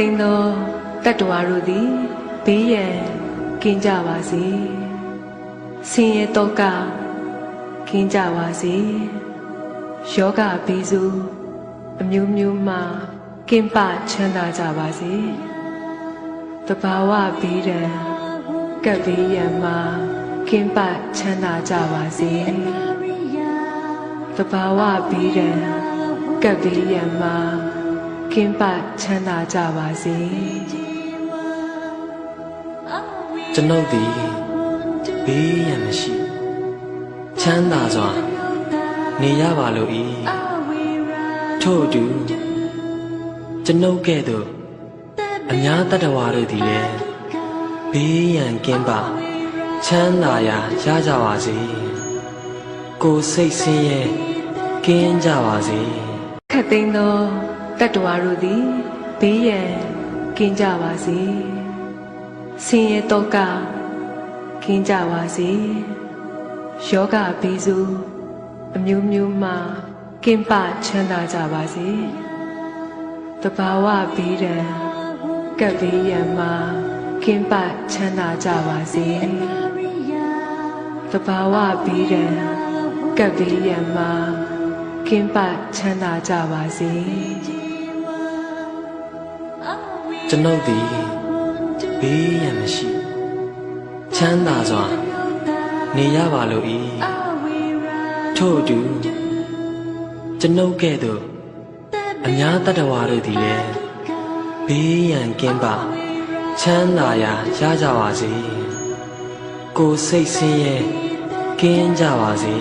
သိမ်းသောတတ္တဝါတို့သည်ဘေးရန်ကင်းကြပါစေဆင်းရဲတော့ကကင်းကြပါစေယောဂဘေးစုအမျိုးမျိုးမှကင်းပချမ်းသာကြပါစေတဘာဝဘေးရန်ကပ်ဘေးရန်မှကင်းပချမ်းသာကြပါစေတဘာဝဘေးရန်ကပ်ဘေးရန်မှ ကင်းပချမ်းသာကြပါစေကျွန်ုပ်သည်ဘေးရန်မရှိချမ်းသာစွာနေရပါလို့ဤထို့အတူကျွန်ုပ်ကဲ့သို့အများတတ္တဝါတို့သည်လည်းဘေးရန်ကင်းပါချမ်းသာရာရကြပါစေကိုယ်စိတ်ဆင်းရဲကင်းကြပါစေခတ်သိမ်းသော တတ္တဝါတို့သည်ဘေးရန်ကင်းကြပါစေဆင်းရဲတော့ကကင်းကြပါစေယောဂဘေးစုအမျိုးမျိုးမှကင်းပချမ်းသာကြပါစေတဘာဝဘေးရန်ကပ်ဘေးရန်မှကင်းပချမ်းသာကြပါစေတဘာဝဘေးရန်ကပ်ဘေးရန်မှကင်းပချမ်းသာကြပါစေ ကျွန်ုပ်သည်ဘေးရန်မရှိချမ်းသာစွာနေရပါလို့ဤထို့အတူကျွန်ုပ်ကဲ့သို့အများတတ္တဝါတို့သည်လည်းဘေးရန်ကင်းပါချမ်းသာရာရကြပါစေကိုယ်စိတ်ဆင်းရဲကင်းကြပါစေ